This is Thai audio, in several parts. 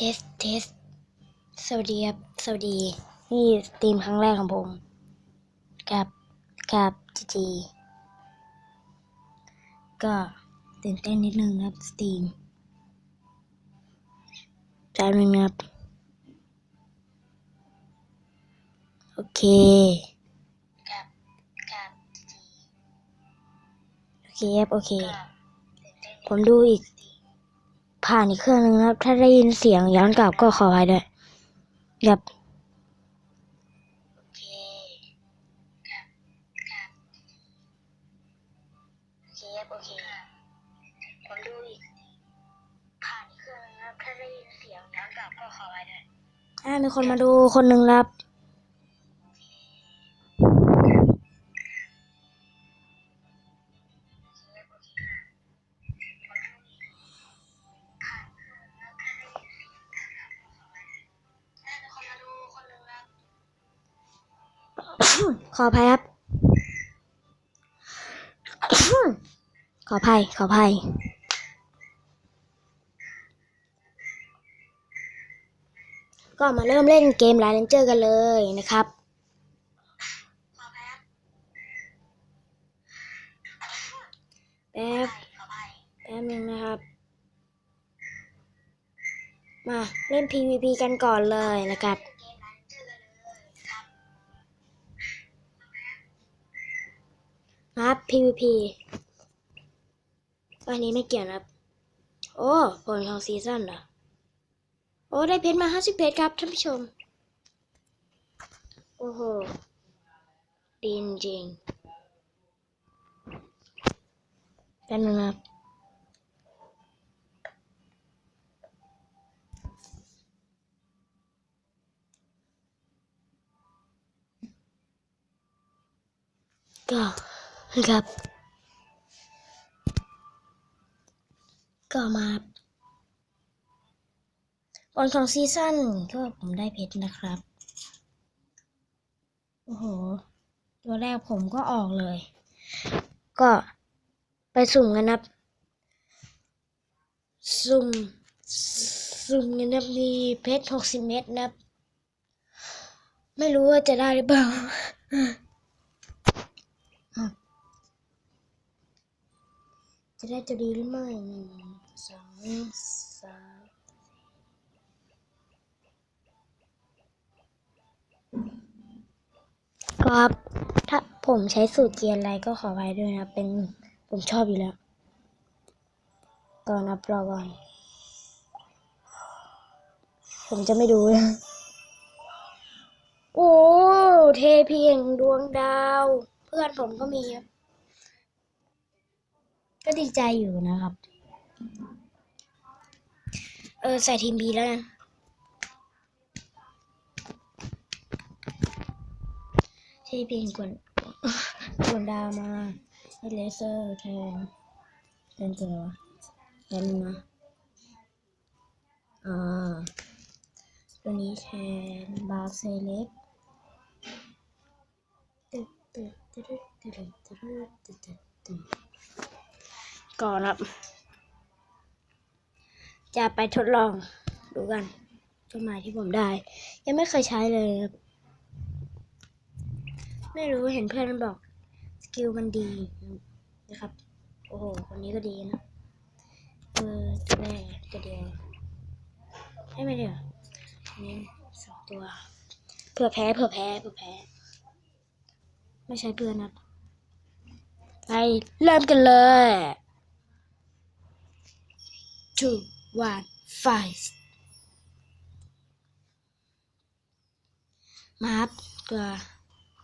เทส เทส สวัสดีครับ สวัสดี นี่สตรีมครั้งแรกของผมกับกับจีจี ก็ตื่นเต้นนิดนึงนะครับสตรีมแป๊บนึงนะครับ โอเคกับกับจีจีโอเคครับ โอเค ผมดูอีก ผ่านอีกเครื่องหนึงนะครับ ถ้าได้ยินเสียงย้อนกลับก็ขออภัยด้วยครับโอเคครับครับโอเคครับโอเคผมดูอีกผ่านอีกเครื่องหนึงนะครับถ้าได้ยินเสียงย้อนกลับก็ขออภัยด้วยอ่ามีคนมาดูคนหนึ่งครับ ขออภัยครับ ขออภัย ขออภัย ก็มาเริ่มเล่นเกมไลน์เลนเจอร์กันเลยนะครับแป๊บแป๊บนึงนะครับ มาเล่น PVP กันก่อนเลยนะครับ ครับ PVP วันนี้ไม่เกี่ยวนะครับ โอ้ผลของซีซั่นเหรอ โอ้ได้เพชรมาห้าสิบเพชรครับท่านผู้ชม โอ้โห ดีจริงๆแป๊บนึงนะครับก็ ครับ ก็มาผลของซีซั่นก็ผมได้เพชรนะครับ โอ้โห ตัวแรกผมก็ออกเลย ก็ไปสุ่มกันนะครับสุ่มสุ่มกันนะมีเพชรหกสิบเม็ดนะไม่รู้ว่าจะได้หรือเปล่า จะได้จะดีหรือไม่หนึ่งสองสามครับ ถ้าผมใช้สูตรเกียร์อะไรก็ขอไว้ด้วยนะ เป็นผมชอบอยู่แล้วก่อนนับรอก่อน ผมจะไม่ดูนะโอ้ เทเพียงดวงดาว เพื่อนผมก็มีครับ ก็ดีใจอยู่นะครับ เออ ใส่ทีมบีแล้วกันที่เพียงกวนกวนดาวมาให้เลเซอร์แทนแทนเจอวแทนมาอ่าตัวนี้แทนบาเซเลฟตึ๊ดตึ๊ดตึ๊ดตึ๊ดตึ๊ดตึ๊ดตึ๊ด ก่อนครับ จะไปทดลองดูกันต้นไม้ที่ผมได้ ยังไม่เคยใช้เลยครับ ไม่รู้เห็นเพื่อนมันบอก สกิลมันดีนะครับ โอ้โห คนนี้ก็ดีนะเออตัวแรกตัวเดียวให้ไม่เดียวอันนี้สองตัวเผื่อแพ้เผื่อแพ้เผื่อแพ้ ไม่ใช่เพื่อนนะไปเริ่มกันเลย two one five มารับตัว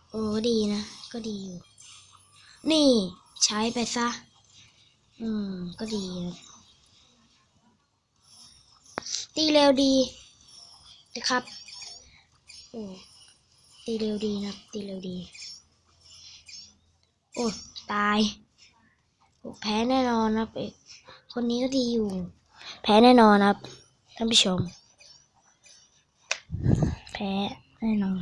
โอ้ดีนะ ก็ดีอยู่ นี่ใช้ไปซะ อืม ก็ดีนะตีเร็วดีนะครับ โอ้ ตีเร็วดีนะ ตีเร็วดี โอ้ ตายโอ้แพ้แน่นอนนะเอกคนนี้ก็ดีอยู่ แพ้แน่นอนครับท่านผู้ชม แพ้แน่นอน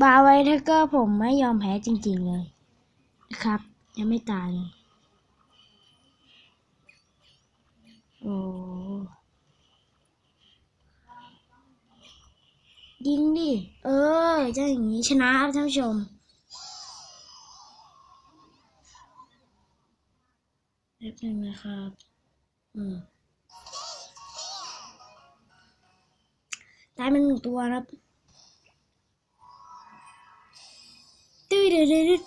บาไว้ถ้าก็ผมไม่ยอมแพ้จริงๆเลยนะครับ ยังไม่ตายยโอ้ยิงดิ เออจะอย่างนี้ชนะครับท่านผู้ชม แป๊บนึงนะครับ อืมได้มันหนึ่งตัวครับตื้อดื้อดเดือ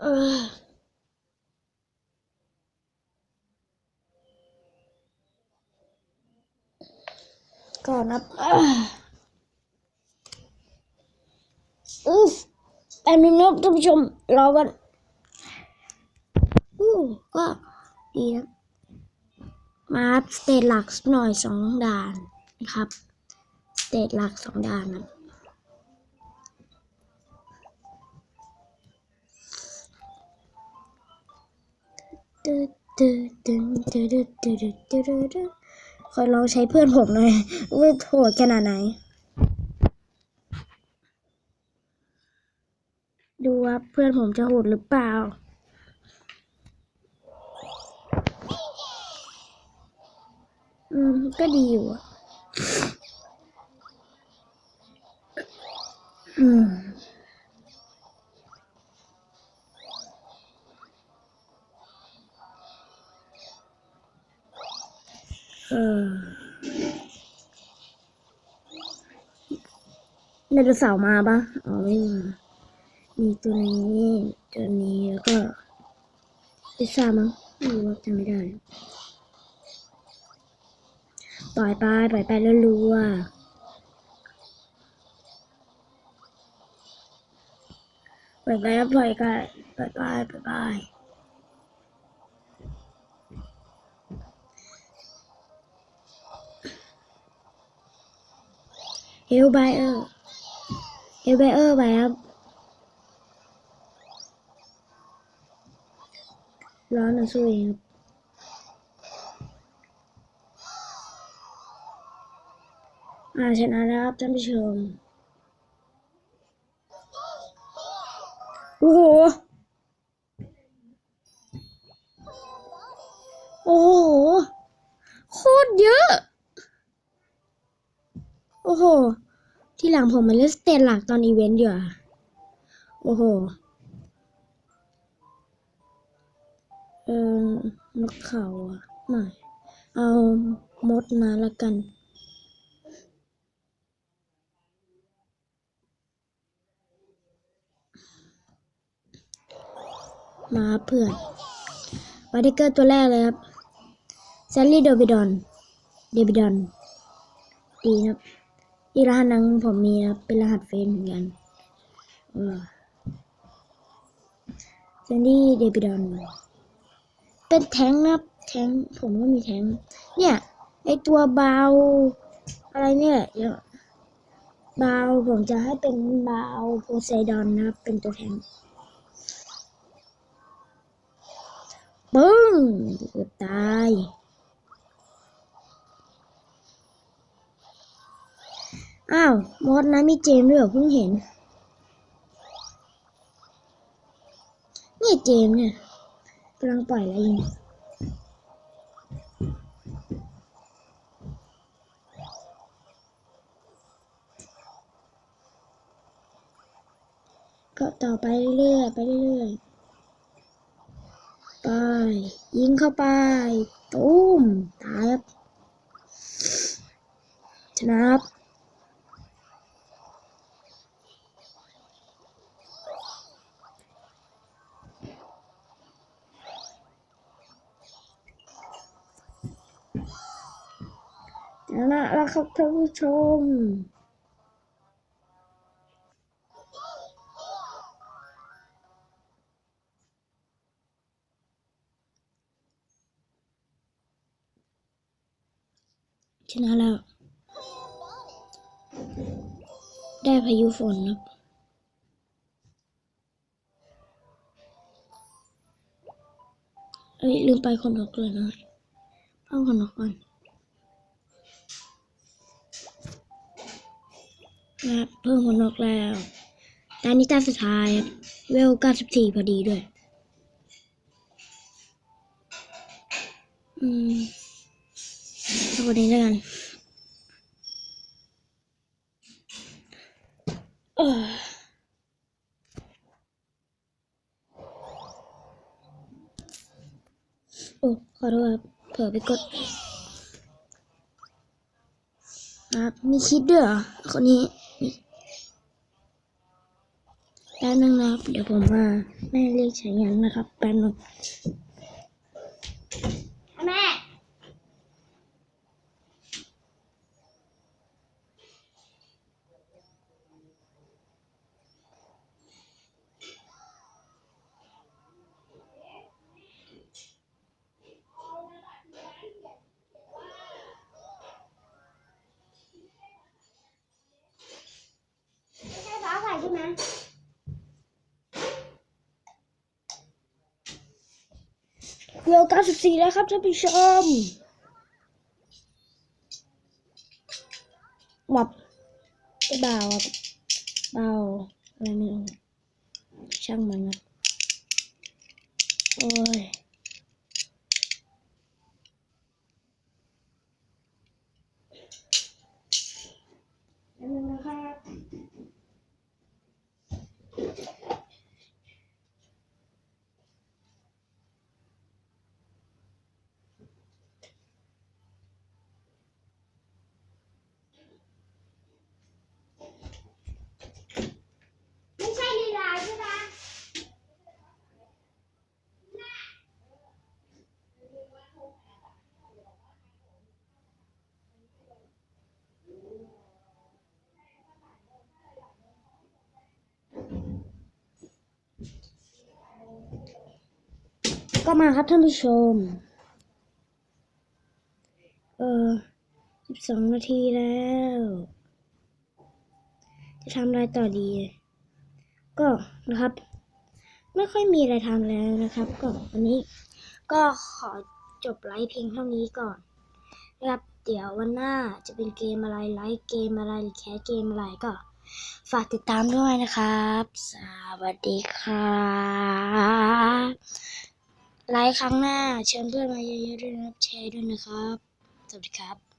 เออก่อนนะอ่าอือแป๊บนึงนะท่านผู้ชมรอกัน ก็ดีนะมาสเตตหลักหน่อยสองด่านนะครับสเตตหลักสองด่านนะคอยลองใช้เพื่อนผมหน่อยว่าโหดขนาดไหน ดูว่าเพื่อนผมจะโหดหรือเปล่า ก็ดีอยู่อะอืมเออไดโนเสาร์มาปะอ๋อไม่มามีตัวนี้ตัวนี้แล้วก็พิซซ่ามั้งไม่รู้ว่าจำไม่ได้ ปล่อยไปปล่อยไปแล้วรู้ว่าปล่อยไปแล้วปล่อยกันปล่อยไปปล่อยไปเฮลไบเออร์เฮลไบเออร์ไปครับร้อนนะสู้เองครับ อ่าชนะแล้วครับท่านผู้ชม โอ้โห โอ้โห โคตรเยอะ โอ้โห ที่หลังผมมาเล่นสเตจหลักตอนอีเวนต์ดีกว่าโอ้โห เออนกเขาอะไม่ เอามดมาละกัน มาเพื่อนวาเดเกอร์ตัวแรกเลยครับแซลลี่เดบิดอน เดบิดอน ดีนะครับ อีรหัสนังผมมีครับ เป็นรหัสเฟซเหมือนกันแซลลี่เดบิดอน เป็นแทงนะครับ แทง ผมก็มีแทง เนี่ย ไอตัวเบา อะไรเนี่ยเดี๋ยวเบาผมจะให้เป็นเบาโพไซดอนนะครับ เป็นตัวแทง ปึ้งเกือบตายอ้าวมอสนะมีเจมด้วยเหรอเพิ่งเห็น นี่เจมเนี่ยกำลังปล่อยอะไรอยู่ก็ต่อไปเรื่อยๆไปเรื่อยๆ ไป ยิงเข้าไปตุ้มตายครับชนะครับชนะแล้วครับท่านผู้ชม ชนะแล้ว ได้พายุฝนครับเอ้ยลืมไปคนนกเลยนะเอาคนนกก่อนนะครับเพิ่มคนนกแล้ว ตอนนี้ตาสุดท้ายครับเวล 94 พอดีด้วย วันี้แล้วกันโอ้ขอโทษเผลอไปกดครับมีคิดด้วยเหรอคนนี้แป๊บนึงนะเดี๋ยวผมมาแม่เรียกฉายันนะครับแป๊บนึง เวล94แล้วครับท่านผู้ชมหวับเบาเบาอะไรไม่รู้ช่างมันนะโอ้ย อันนึงนะครับ ไม่ใช่ลีลาใช่ไหม ก็มาครับท่านผู้ชม เออ12นาทีแล้ว จะทำอะไรต่อดี ก็นะครับ ไม่ค่อยมีอะไรทำแล้วนะครับ ก็วันนี้ก็ขอจบไลฟ์เพียงเท่านี้ก่อนนะครับ เดี๋ยววันหน้าจะเป็นเกมอะไรไลฟ์เกมอะไรหรือแคสเกมอะไรก็ ฝากติดตามด้วยนะครับ สวัสดีครับ ไลค์ครั้งหน้า เชิญเพื่อนมาเยอะๆด้วยนะครับแชร์ด้วยนะครับ สวัสดีครับ